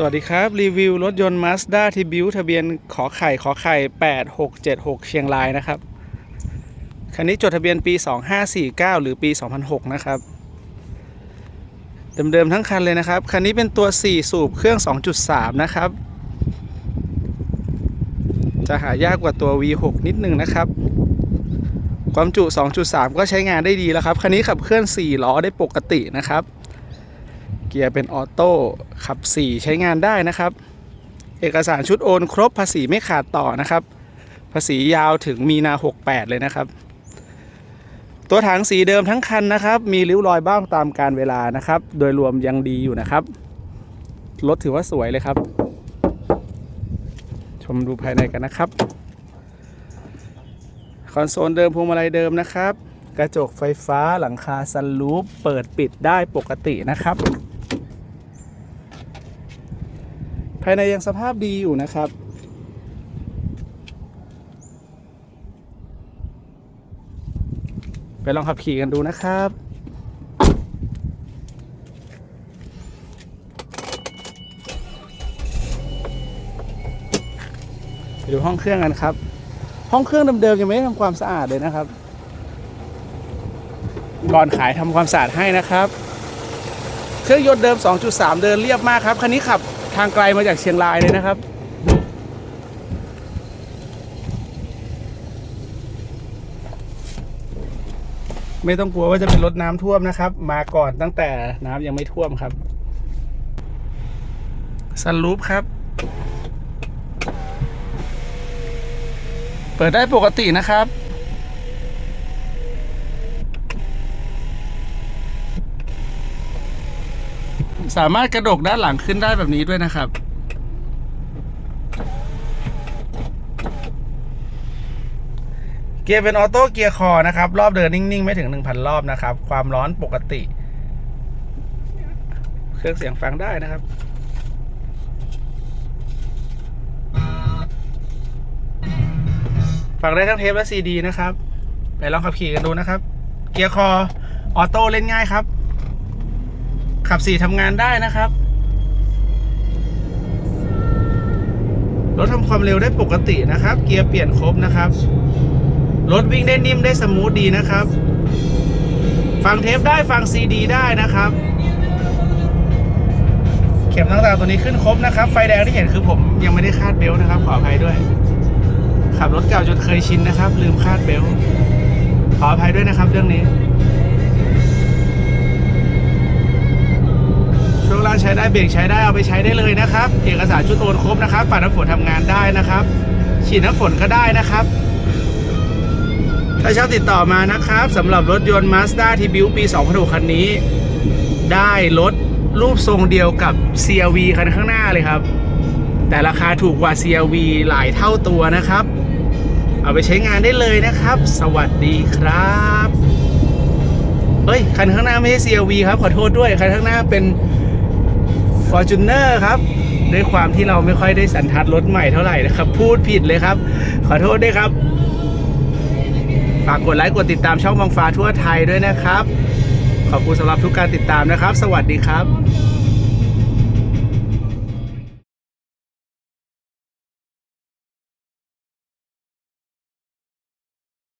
สวัสดีครับ รีวิวรถยนต์ Mazda t b u ทะเบียนขอไข่ขอไข่ 8676 เชียงรายนะครับ คันนี้จดทะเบียนปี 2549 หรือปี 2006 นะครับ เดิมๆทั้งคันเลยนะครับ คันนี้เป็นตัว 4 สูบเครื่อง 2.3 นะครับ จะหายากกว่าตัว V6 นิดนึงนะครับ ความจุ 2.3 ก็ใช้งานได้ดีแล้วครับ คันนี้ขับเคลื่อน 4 ล้อได้ปกตินะครับ เกียร์เป็นออโต้ขับ 4 ใช้งานได้นะครับ เอกสารชุดโอนครบภาษีไม่ขาดต่อนะครับ ภาษียาวถึงมีนา 68 เลยนะครับ ตัวถังสีเดิมทั้งคันนะครับ มีริ้วรอยบ้างตามการเวลานะครับ โดยรวมยังดีอยู่นะครับ รถถือว่าสวยเลยครับ ชมดูภายในกันนะครับคอนโซลเดิมพวงมาลัยเดิมนะครับ กระจกไฟฟ้าหลังคาซันลูปเปิดปิดได้ปกตินะครับ ภายในยังสภาพดีอยู่นะครับ ไปลองขับขี่กันดูนะครับไปดูห้องเครื่องกันครับ ห้องเครื่องเดิมๆยังไม่ได้ทำความสะอาดเลยนะครับ ก่อนขายทำความสะอาดให้นะครับ เครื่องยนต์เดิม 2.3 เดินเรียบมากครับ คันนี้ขับ ทางไกลมาจากเชียงรายเลยนะครับ ไม่ต้องกลัวว่าจะเป็นรถน้ำท่วมนะครับ มาก่อนตั้งแต่น้ำยังไม่ท่วมครับซันรูปครับ เปิดได้ปกตินะครับ สามารถกระดกด้านหลังขึ้นได้แบบนี้ด้วยนะครับ เกียร์เป็นออโต้เกียร์คอนะครับ รอบเดินนิ่ง ๆ ไม่ถึง 1,000 รอบนะครับ ความร้อนปกติ เครื่องเสียงฟังได้นะครับฟังได้ทั้งเทปและซีดีนะครับ ไปลองขับขี่กันดูนะครับ เกียร์คอออโต้เล่นง่ายครับ ขับสี่ทำงานได้นะครับ รถทำความเร็วได้ปกตินะครับ เกียร์เปลี่ยนครบนะครับ รถวิ่งได้นิ่มได้สมูทดีนะครับ ฟังเทปได้ฟังซีดีได้นะครับ เข็มต่างๆตัวนี้ขึ้นครบนะครับ ไฟแดงที่เห็นคือผมยังไม่ได้คาดเบลต์นะครับ ขออภัยด้วย ขับรถเก่าจนเคยชินนะครับ ลืมคาดเบลต์ขออภัยด้วยนะครับเรื่องนี้ ใช้ได้เบรกใช้ได้เอาไปใช้ได้เลยนะครับ เอกสารชุดโอนครบนะครับปัดน้ำฝนทำงานได้นะครับ ฉีดน้ำฝนก็ได้นะครับ ถ้าเช่าติดต่อมานะครับสำหรับรถยนต์ Mazda t b u ปี2006คันนี้ ได้รถรูปทรงเดียวกับ CRV คันข้างหน้าเลยครับ แต่ราคาถูกกว่า CRV หลายเท่าตัวนะครับ เอาไปใช้งานได้เลยนะครับ สวัสดีครับเฮ้ย คันข้างหน้าไม่ใช่ CRV ครับ ขอโทษด้วย คันข้างหน้าเป็น Fortuner ครับด้วยความที่เราไม่ค่อยได้สันทัดรถใหม่เท่าไหร่นะครับ พูดผิดเลยครับ ขอโทษด้วยครับ ฝากกดไลค์กดติดตามช่องบางฟ้าทั่วไทยด้วยนะครับ ขอบคุณสำหรับทุกการติดตามนะครับ สวัสดีครับ